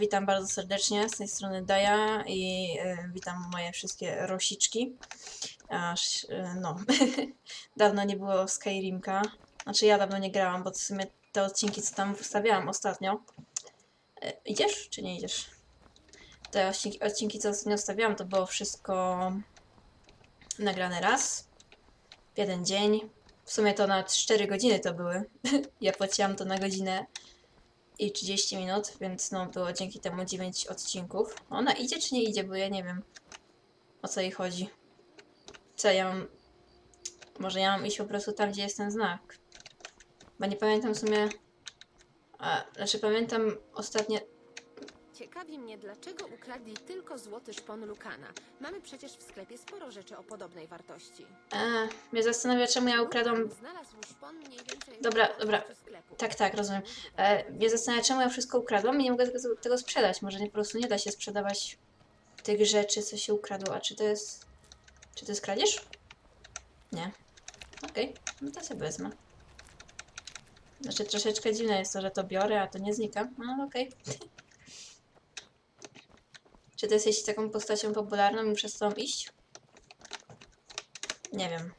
witam bardzo serdecznie, z tej strony Daja i e, witam moje wszystkie rosiczki. Aż, e, no, dawno nie było Skyrimka. Znaczy ja dawno nie grałam, bo w sumie te odcinki, co tam wstawiałam ostatnio. E, idziesz, czy nie idziesz? Te odcinki, odcinki, co ostatnio wstawiałam, to było wszystko nagrane raz, w jeden dzień. W sumie to nawet 4 godziny to były. ja płaciłam to na godzinę i 30 minut, więc no było dzięki temu 9 odcinków. Ona idzie czy nie idzie, bo ja nie wiem o co jej chodzi. Co ja mam... Może ja mam iść po prostu tam, gdzie jest ten znak. Bo nie pamiętam w sumie... A, znaczy pamiętam ostatnie... Ciekawi mnie, dlaczego ukradli tylko złoty szpon Lukana. Mamy przecież w sklepie sporo rzeczy o podobnej wartości. A, mnie zastanawia czemu ja ukradłam... Znalazł szpon mniej więcej Dobra, dobra. sklepu. Tak, tak, rozumiem. E, mnie zastanawia czemu ja wszystko ukradłam i nie mogę tego, tego sprzedać. Może nie, po prostu nie da się sprzedawać tych rzeczy, co się ukradło. A czy to jest... Czy to jest kradzież? Nie. Okej, no to sobie wezmę. Znaczy troszeczkę dziwne jest to, że to biorę, a to nie znika. No okej. Czy ty jesteś taką postacią popularną i muszę z tą iść? Nie wiem.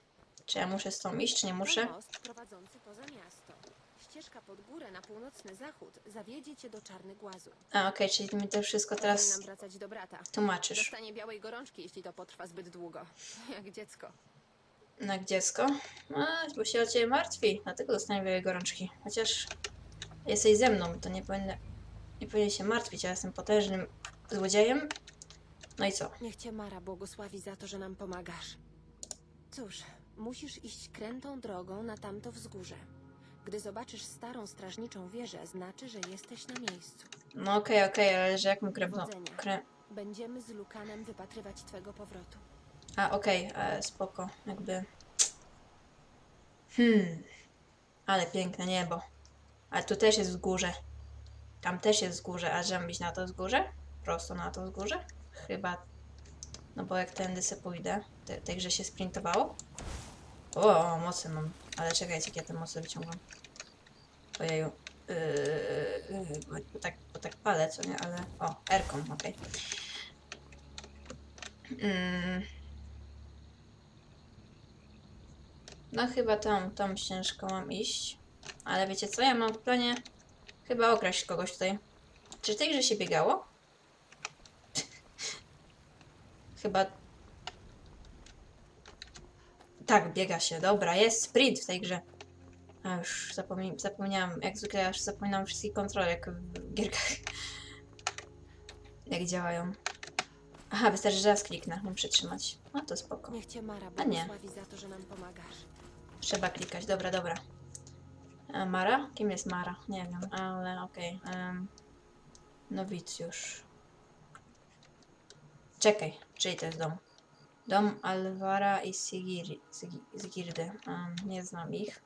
Czy ja muszę z tą iść, czy nie muszę? Most prowadzący poza miasto. Ścieżka pod górę na północny zachód zawiedzie cię do Czarnych. A okej, czyli mi to wszystko Teraz wracać do brata. tłumaczysz. Dostanie białej gorączki, jeśli to potrwa zbyt długo. Jak dziecko. Jak dziecko? A, bo się o ciebie martwi, dlatego dostanie wiele gorączki. Chociaż jesteś ze mną, to nie powinien, nie powinien się martwić. Ja jestem potężnym złodziejem. No i co? Niech cię Mara błogosławi za to, że nam pomagasz. Cóż, musisz iść krętą drogą na tamto wzgórze. Gdy zobaczysz starą strażniczą wieżę, znaczy, że jesteś na miejscu. No okej, okej, ale że jak mu krępną... Powodzenia. Krę... Będziemy z Lukanem wypatrywać twego powrotu. A okej, e, spoko, jakby... Hmm... Ale piękne niebo. Ale tu też jest wzgórze. Tam też jest wzgórze, a że mam iść na to wzgórze? Prosto na to wzgórze? Chyba... No bo jak tędy se pójdę, te, tej się sprintowało. O, mocy mam. Ale czekajcie, jak ja te mocy wyciągam. Ojeju. Yy, yy, bo, tak, bo tak palę, co nie? Ale... O, Erką, okej. Mm. No chyba tą, tą ścieżką mam iść. Ale wiecie co? Ja mam w planie chyba okraść kogoś tutaj. Czy w tej się biegało? Chyba... Tak, biega się. Dobra, jest sprint w tej grze. A już zapomni zapomniałam. Jak zwykle już zapominam wszystkich kontrolek w gierkach. Jak działają. Aha, wystarczy, że raz kliknę. Mam przytrzymać. No to spoko. Niech cię Mara A nie. za to, że nam pomagasz. Trzeba klikać, dobra, dobra. A Mara? Kim jest Mara? Nie wiem, ale okej. em, nowicjusz. Czekaj, czyj to jest dom? Dom Alvara i Sigiri, Sigi- Sigirdy. Em, nie znam ich.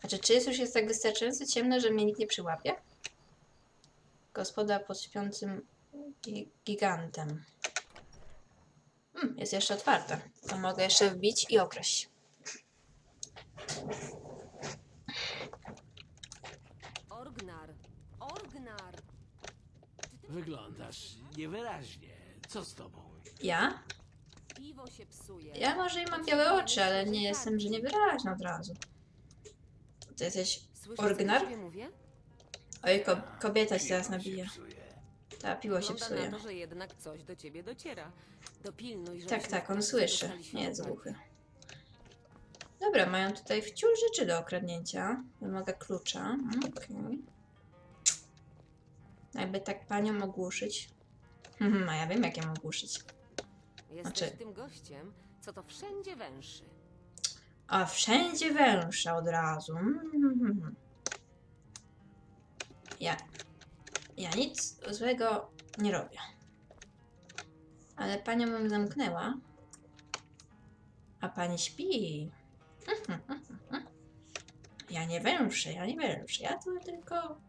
Znaczy, czy jest już jest tak wystarczająco ciemno, że mnie nikt nie przyłapie? Gospoda pod śpiącym gi gigantem. Hmm, jest jeszcze otwarte. To mogę jeszcze wbić i okraść. Orgnar! Orgnar! Wyglądasz niewyraźnie. Co z tobą? Ja? Piwo się psuje. Ja może i mam białe oczy, ale nie jestem, że niewyraźna od razu. Ty jesteś... Słyszysz, co Orgnar? do ciebie mówię? Oj, ko kobieta się teraz nabija. Ta piło się Wygląda psuje. na to, że jednak coś do ciebie dociera. Dopilnuj, Tak, tak, on słyszy. Nie jest głuchy. Dobra, mają tutaj wciąż rzeczy do okradnięcia. Wymaga klucza. Mm, Okej. Jakby tak panią ogłuszyć. Mhm, a ja wiem, jak ją ogłuszyć. Jesteś Znaczy- tym gościem, co to wszędzie węszy. A wszędzie węższe od razu. Mhm. Ja. Ja nic złego nie robię. Ale panią bym zamknęła. A pani śpi. Ja nie węszę, ja nie węszę. Ja tu tylko.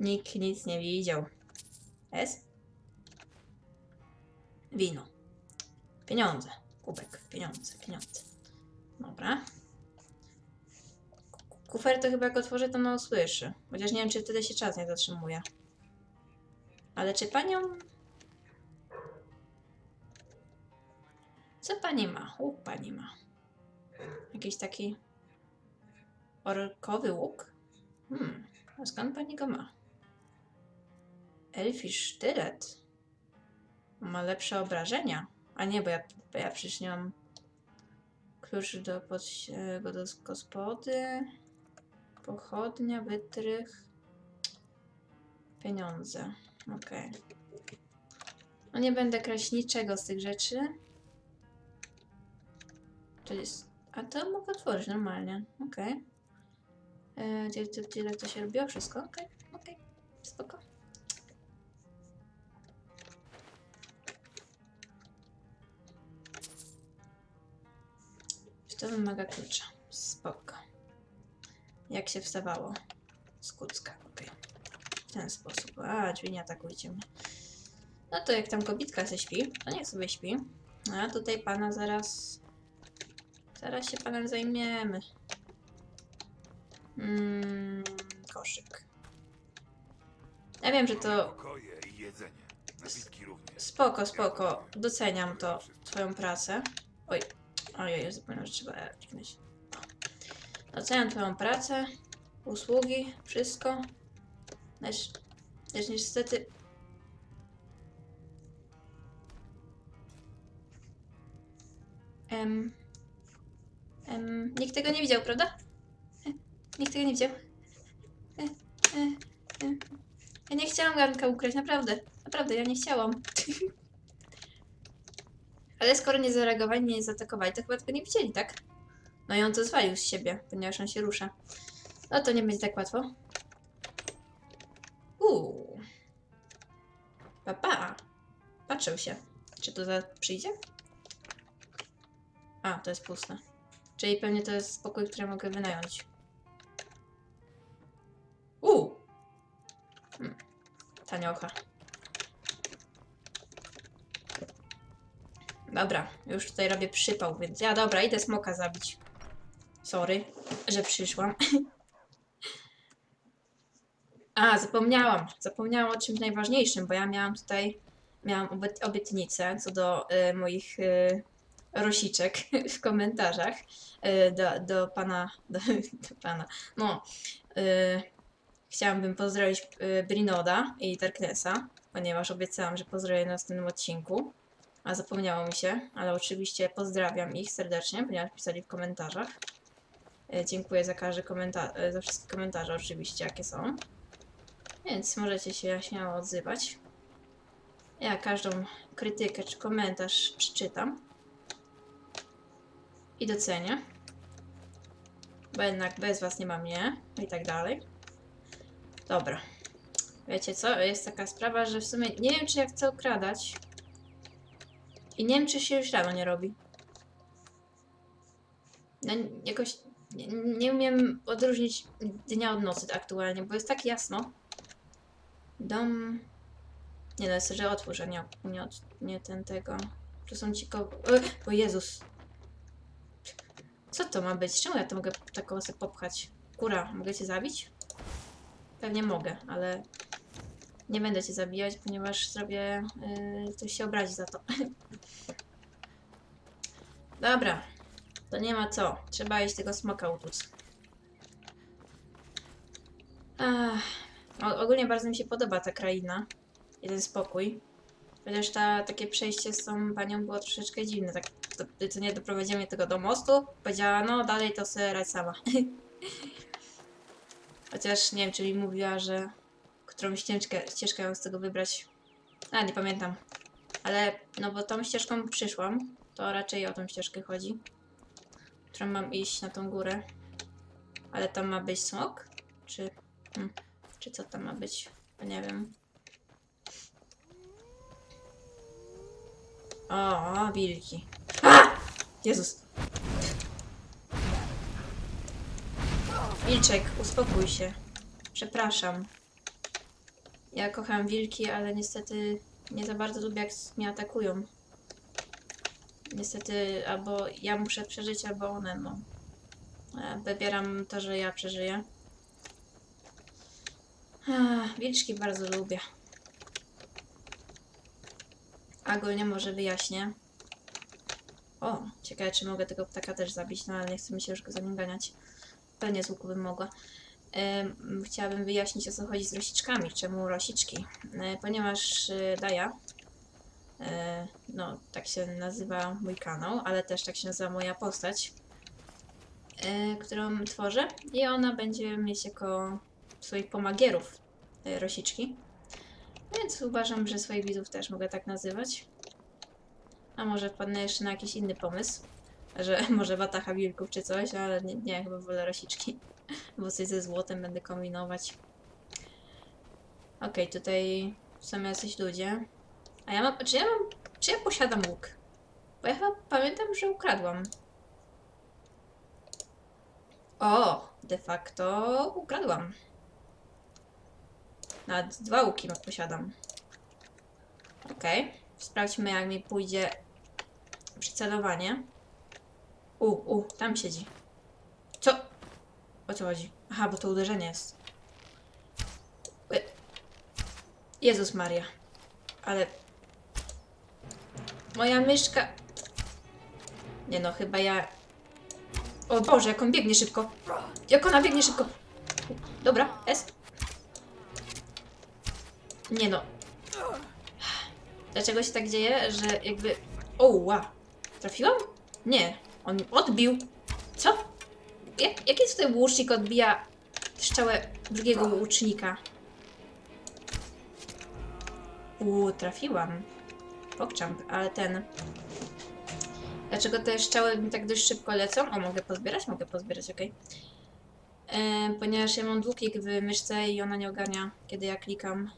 Nikt nic nie widział. Jest? Wino. Pieniądze. Kubek. Pieniądze, pieniądze. Kufer to chyba jak otworzę, to no usłyszy. Chociaż nie wiem, czy wtedy się czas nie zatrzymuje. Ale czy panią... Co pani ma? Łuk pani ma. Jakiś taki... Orkowy łuk? Hmm, a skąd pani go ma? Elfi sztylet. Ma lepsze obrażenia. A nie, bo ja, bo ja przecież nie mam do, pod, do gospody. Pochodnia, wytrych. Pieniądze. Okej. No nie będę kraść niczego z tych rzeczy. To jest... A to mogę otworzyć normalnie. Okej. Okay. Tyle, tyle, tyle to się robiło wszystko? Okej, okej. Spoko. Czy to wymaga klucza? Spoko. Jak się wstawało? Z kucka, okej. W ten sposób. A, drzwi nie atakujcie mnie. No to jak tam kobitka se śpi, to niech sobie śpi. A tutaj pana zaraz... Zaraz się panem zajmiemy. Mm, koszyk. Ja wiem, że to Pokoje i jedzenie. Napitki również. spoko, spoko. Doceniam to, twoją pracę. Oj, ojej, zapomniałam, że trzeba kliknąć. O. Doceniam twoją pracę, usługi, wszystko. Lecz, lecz niestety... Em, nikt tego nie widział, prawda? E, Nikt tego nie widział. E, e, e. Ja nie chciałam garnka ukraść, naprawdę. Naprawdę, ja nie chciałam. Ale skoro nie zareagowali, nie zaatakowali, to chyba tego nie widzieli, tak? No i on to zwalił z siebie, ponieważ on się rusza. No to nie będzie tak łatwo. Uuu. Papa. Patrzył się. Czy to za przyjdzie? A, to jest puste. Czyli pewnie to jest spokój, który mogę wynająć. Uuu. Hmm. Taniocha. Dobra, już tutaj robię przypał, więc ja dobra, idę smoka zabić. Sorry, że przyszłam. A, zapomniałam. Zapomniałam o czymś najważniejszym, bo ja miałam tutaj miałam obiet- obietnicę co do y, moich y, rosiczek w komentarzach y, do, do pana, do, do pana, no, y, chciałabym pozdrowić y, Brinoda i Darknessa, ponieważ obiecałam, że pozdrowię w następnym odcinku, a zapomniało mi się, ale oczywiście pozdrawiam ich serdecznie, ponieważ pisali w komentarzach. Dziękuję za każdy komentarz, za wszystkie komentarze oczywiście, jakie są. Więc możecie się śmiało odzywać. Ja każdą krytykę czy komentarz przeczytam. I docenię. Bo jednak bez was nie ma mnie. I tak dalej. Dobra. Wiecie co? Jest taka sprawa, że w sumie nie wiem, czy ja chcę okradać. I nie wiem, czy się już rano nie robi. No, jakoś nie, nie umiem odróżnić dnia od nocy aktualnie, bo jest tak jasno. Dom. Nie no, jest, że otwórz, a nie, nie, nie ten tego. To są ci ko... O Jezus. Co to ma być? Czemu ja to mogę taką sobie popchać? Kura, mogę cię zabić? Pewnie mogę, ale nie będę cię zabijać, ponieważ zrobię... Yy, ktoś się obrazi za to. Dobra. To nie ma co. Trzeba iść tego smoka utłuc. Ach, ogólnie bardzo mi się podoba ta kraina. I ten spokój. Chociaż ta, takie przejście z tą panią było troszeczkę dziwne. Tak, to, to nie doprowadziła mnie tego do mostu. Powiedziała, no dalej to sobie radź sama. Chociaż nie wiem, czyli mówiła, że którą ścieżkę, ścieżkę ją z tego wybrać. A, nie pamiętam. Ale, no bo tą ścieżką przyszłam. To raczej o tą ścieżkę chodzi. Którą mam iść na tą górę. Ale tam ma być smok? Czy... Hmm. Czy co tam ma być? Nie wiem. O, wilki. Jezus. Wilczek, uspokój się. Przepraszam. Ja kocham wilki, ale niestety nie za bardzo lubię, jak mnie atakują. Niestety, albo ja muszę przeżyć, albo one, no. E, Wybieram to, że ja przeżyję. Wilczki bardzo lubię. Ogólnie może wyjaśnię. O, ciekawe czy mogę tego ptaka też zabić, no ale nie chcę mi się już go za nim ganiać. Pewnie z łuku bym mogła. Chciałabym wyjaśnić o co chodzi z rosiczkami. Czemu rosiczki? E, ponieważ e, Daja, e, no tak się nazywa mój kanał, ale też tak się nazywa moja postać, którą tworzę i ona będzie mieć jako swoich pomagierów rosiczki. Więc uważam, że swoich widzów też mogę tak nazywać. A może wpadnę jeszcze na jakiś inny pomysł, że może watacha wilków czy coś, ale nie, nie chyba wolę rosiczki. Bo coś ze złotem będę kombinować. Okej, tutaj są jacyś ludzie. A ja mam. Czy ja mam. Czy ja posiadam łuk? Bo ja chyba pamiętam, że ukradłam. O! De facto ukradłam. Nawet dwa łuki posiadam. Okej. Sprawdźmy, jak mi pójdzie przycelowanie. U, u, tam siedzi. Co? O co chodzi? Aha, bo to uderzenie jest. E, Jezus Maria. Ale... Moja myszka... Nie no, chyba ja... O Boże, jak on biegnie szybko. Jak ona biegnie szybko. Dobra, S. Nie no. Dlaczego się tak dzieje, że jakby... O. Trafiłam? Nie. On odbił. Co? Jak, jaki tutaj łucznik odbija strzałę drugiego łucznika? Uuu, trafiłam. Pokczam, ale ten... Dlaczego te strzały mi tak dość szybko lecą? O, mogę pozbierać? Mogę pozbierać, okej. E, Ponieważ ja mam długik w myszce i ona nie ogarnia, kiedy ja klikam.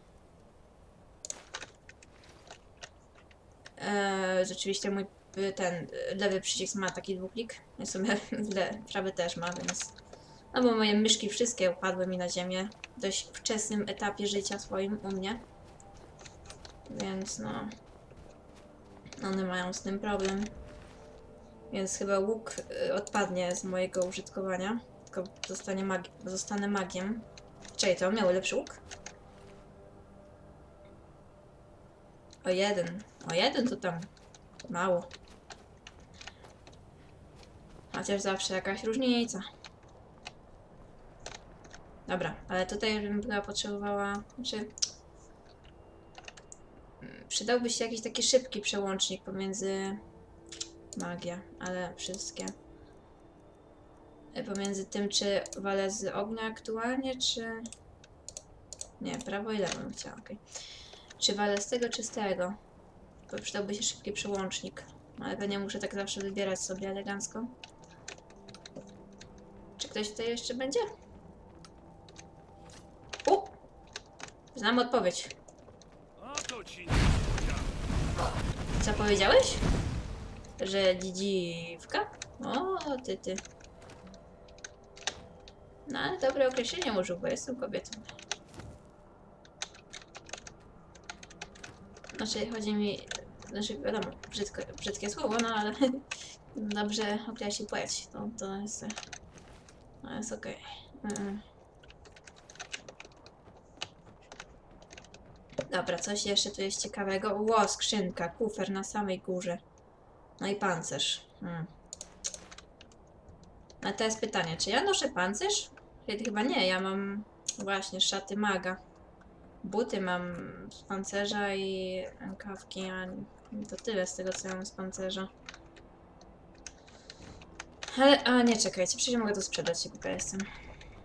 E, rzeczywiście mój ten y, lewy przycisk ma taki dwuklik. Ja sobie le, prawy też ma, więc. No bo moje myszki wszystkie upadły mi na ziemię w dość wczesnym etapie życia swoim u mnie. Więc no. One mają z tym problem. Więc chyba łuk y, odpadnie z mojego użytkowania. Tylko zostanie magi zostanę magiem. Czekaj, to miał lepszy łuk? O jeden. O jeden to tam mało. Chociaż zawsze jakaś różnica. Dobra, ale tutaj bym chyba potrzebowała. Znaczy. mm, Przydałby się jakiś taki szybki przełącznik pomiędzy. Magia, ale wszystkie. E, Pomiędzy tym, czy walę z ognia aktualnie, czy. Nie, prawo i lewo bym chciała, okej. Czy walę z tego, czy z tego? To przydałby się szybki przełącznik. Ale pewnie muszę tak zawsze wybierać sobie elegancko. Ktoś tutaj jeszcze będzie? U! Znam odpowiedź. Co powiedziałeś? Że dzidziwka? O, ty, ty. No, ale dobre określenie użył, bo jestem kobietą. Znaczy, chodzi mi... Znaczy, wiadomo, brzydko, brzydkie słowo, no ale dobrze określi płeć. To, to jest... To jest okej. Mm. Dobra, coś jeszcze tu jest ciekawego. Ło, skrzynka, kufer na samej górze. No i pancerz. Hmm. A teraz pytanie, czy ja noszę pancerz? Ch- Chyba nie, ja mam właśnie szaty maga. Buty mam z pancerza i rękawki, a to tyle z tego, co ja mam z pancerza. Ale, a nie, czekajcie, przecież mogę to sprzedać, głupia jestem.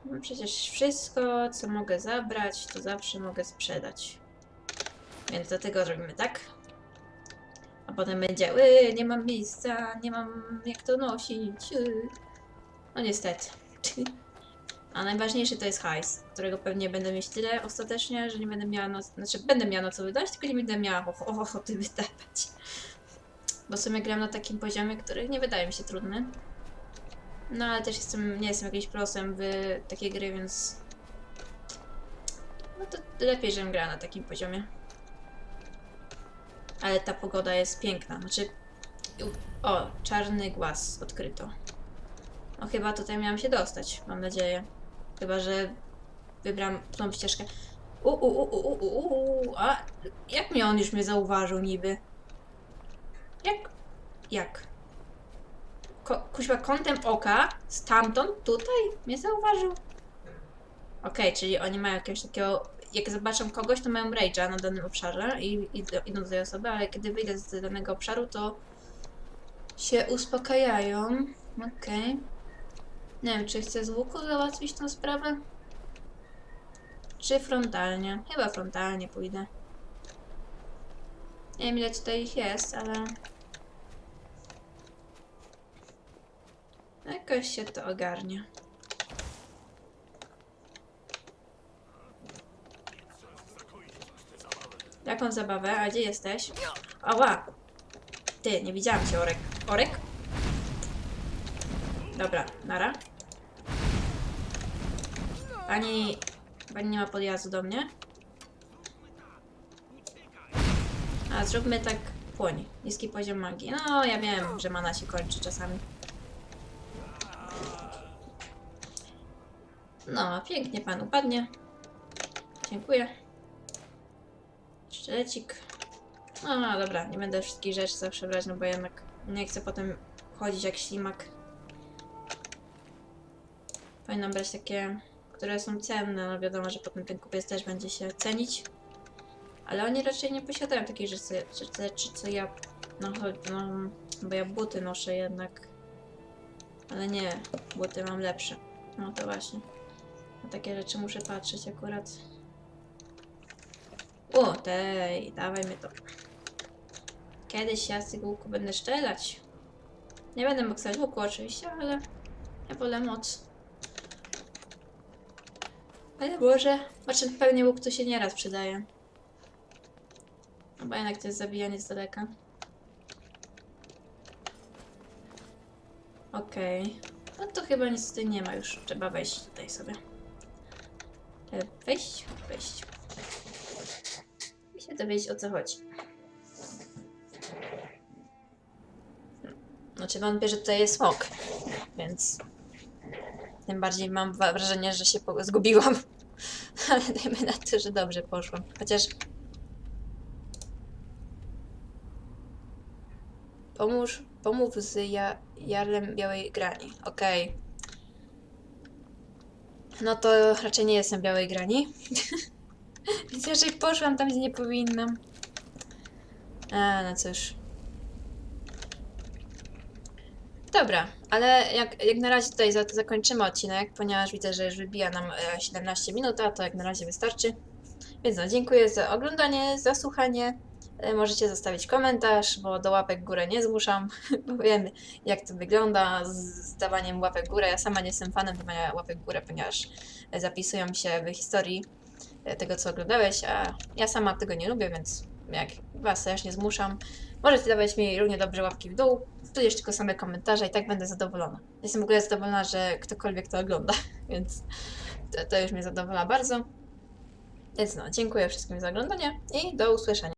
No przecież wszystko, co mogę zabrać, to zawsze mogę sprzedać. Więc dlatego zrobimy tak. A potem będzie, "Ły, nie mam miejsca, nie mam jak to nosić. y". No niestety. A najważniejszy to jest hajs, którego pewnie będę mieć tyle ostatecznie, że nie będę miała na, znaczy będę miała na co wydać, tylko nie będę miała och- och- ochoty wydawać. Bo w sumie gram na takim poziomie, który nie wydaje mi się trudny. No ale też jestem, nie jestem jakimś prosem w takiej gry, więc... No to lepiej, żebym grała na takim poziomie. Ale ta pogoda jest piękna. Znaczy. O, czarny głaz odkryto. No chyba tutaj miałam się dostać, mam nadzieję. Chyba, że wybrałam tą ścieżkę. U, u, u, u, u, u, u, a jak mnie on już mnie zauważył niby? Jak? Jak? Ko kuźwa kątem oka stamtąd tutaj mnie zauważył. Okej, czyli oni mają jakiegoś takiego. Jak zobaczą kogoś, to mają rage'a na danym obszarze i, idą do tej osoby, ale kiedy wyjdę z danego obszaru, to się uspokajają. Okej. Nie wiem, czy chcę z łuku załatwić tą sprawę? Czy frontalnie? Chyba frontalnie pójdę. Nie wiem ile tutaj ich jest, ale... Jakoś się to ogarnie. Jaką zabawę? A gdzie jesteś? Ała! Ty, nie widziałam cię, Orek. Orek? Dobra, nara. Pani... Pani nie ma podjazdu do mnie? A, zróbmy tak płoń. Niski poziom magii. No, ja wiem, że mana się kończy czasami. No, pięknie pan upadnie. Dziękuję. Sztylecik. No, dobra, nie będę wszystkich rzeczy zawsze brać, no bo jednak nie chcę potem chodzić jak ślimak. Powinnam brać takie, które są cenne, no wiadomo, że potem ten kupiec też będzie się cenić. Ale oni raczej nie posiadają takich rzeczy, rzeczy co ja. No, no, bo ja buty noszę jednak. Ale nie, buty mam lepsze. No to właśnie. Takie rzeczy muszę patrzeć akurat. O, tej, dawaj mi to. Kiedyś ja z tego łuku będę strzelać. Nie będę mógł stać łuku oczywiście, ale ja wolę moc. Ale może, znaczy pewnie łuk to się nieraz przydaje. No bo jednak to jest zabijanie z daleka. Okej. No to chyba nic tutaj nie ma już. Trzeba wejść tutaj sobie. Wejść, wejść. I dowiedzieć o co chodzi. Znaczy wątpię, że tutaj jest smok, więc tym bardziej mam wrażenie, że się zgubiłam. Ale dajmy na to, że dobrze poszłam. Chociaż Pomóż, pomów z ja, Jarlem Białej Grani. Okej. No to raczej nie jestem Białej Grani. Więc raczej poszłam tam, gdzie nie powinnam. A, no cóż. Dobra, ale jak, jak na razie tutaj za, zakończymy odcinek, ponieważ widzę, że już wybija nam e, 17 minut, a to jak na razie wystarczy. Więc no, dziękuję za oglądanie, za słuchanie. E, Możecie zostawić komentarz, bo do łapek górę nie zmuszam, bo wiem jak to wygląda z dawaniem łapek górę. Ja sama nie jestem fanem dawania łapek górę, ponieważ e, zapisują się w historii e, tego, co oglądałeś, a ja sama tego nie lubię, więc jak Was też nie zmuszam, możecie dawać mi równie dobrze łapki w dół, tudzież tylko same komentarze i tak będę zadowolona. Jestem w ogóle zadowolona, że ktokolwiek to ogląda, więc to, to już mnie zadowala bardzo. Więc no, dziękuję wszystkim za oglądanie i do usłyszenia.